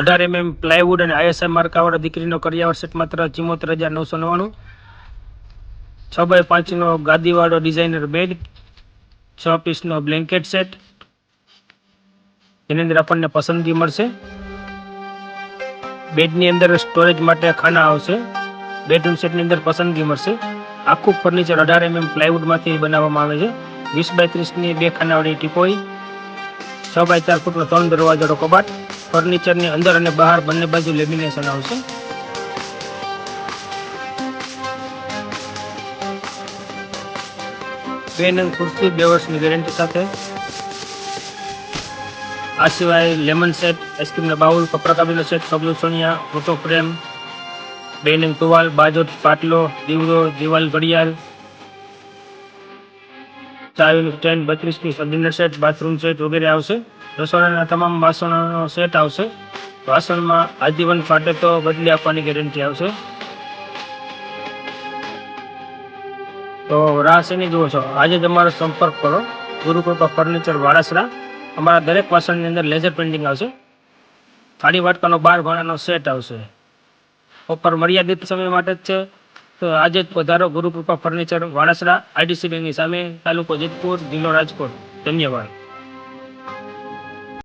અઢાર MM plywood અને ISI માર્કાવાળા દીકરીનો કરિયાવર સેટ માત્ર ચિમોતેર હજાર નવસો નવ્વાણું. છ બાય પાંચનો ગાદીવાળો ડિઝાઇનર બેડ છ પીસનો બ્લેન્કેટ સેટ જેની અંદર આપણને પસંદગી મળશે. બેડની અંદર સ્ટોરેજ માટે ખાના આવશે. બેડરૂમ સેટની અંદર પસંદગી મળશે. આખું ફર્નિચર અઢાર એમએમ પ્લાયવુડમાંથી બનાવવામાં આવે છે. વીસ બાય ત્રીસની બે ખાનાવાળી ટીપોઈ, છ બાય ચાર ફૂટનો ત્રણ દરવાજાનો કબાટ ફર્નિચરની અંદર અને બહાર બંને બાજુ લેમિનેશન આવશે. પેન અને ખુરશી બે વર્ષની ગેરંટી સાથે. આ સિવાય લેમન સેટ આઈસ્ક્રીમના બાઉલ, કપડા કાબીનો સેટ સબલો સોનિયા ફોટો ફ્રેમ બેન ટુવાલ બાજોટ પાટલો, દીવડો, દિવાલ, ઘડિયાળ ચાવીનું સ્ટેન્ડ બત્રીસની ડિનર સેટ બાથરૂમ સેટ વગેરે આવશે. રસોડાના તમામ વાસણોનો સેટ આવશે. વાસણમાં આજીવન ફાટે તો બદલી આપવાની ગેરંટી આવશે. તો રાહ શેની જુઓ છો? આજે તમારો સંપર્ક કરો. ગુરુકૃપા ફર્નિચર વાડાસરા અમારા દરેક વાસણની અંદર લેઝર પ્રિન્ટિંગ આવશે. થાળી વાટકાનો બાર ભાણાનો સેટ આવશે. ઓફર મર્યાદિત સમય માટે જ છે. તો આજે જ પધારો ગુરુકૃપા ફર્નિચર વાડાસરા આઈડીસી બેંકની સામે તાલુકો જેતપુર, જિલ્લો રાજકોટ. ધન્યવાદ.